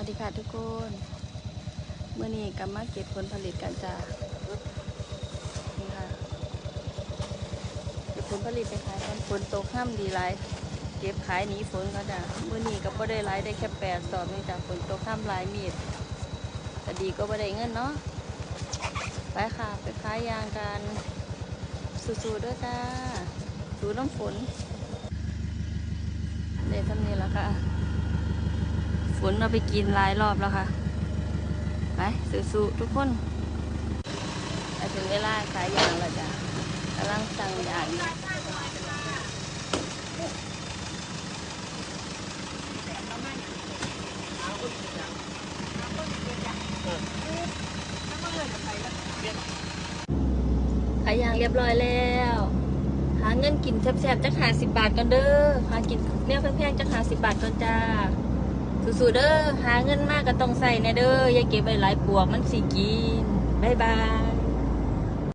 วัสดีค่ะทุกคนเมื่อนี้กำมาเก็บผลผลิตกันจ้านี่ค่ะเก็บผลผลิตไปขายกันฝนตกห้ามดีไรเก็บขายหนีฝนก็จ้าเมื่อนี้ก็บ่ได้ไรได้แค่แปดสอบนี่จ้าฝนตกห้ามลายมีดแต่ดีก็บ่ได้เงินเนาะไปค่ะไปขายยางกันสู้ๆด้วยจ้าดูน้ำฝนเดี๋ยวทำนี้แล้วค่ะ ฝนเอาไปกินหลายรอบแล้วค่ะ ไปสู้ๆทุกคนถึงเวลาขายยางแล้วจ้ะกำลังสั่งยางขายยางเรียบร้อยแล้ว หาเงินกินแซ่บๆจักหาสิบบาทกันเด้อ หากินเนี่ยแพงๆจักหาสิบบาทกันจ้า สู้ๆเด้อหาเงินมากก็ต้องใส่แน่เด้ออย่าเก็บไว้หลายปวกมันสิกินบ๊ายบาย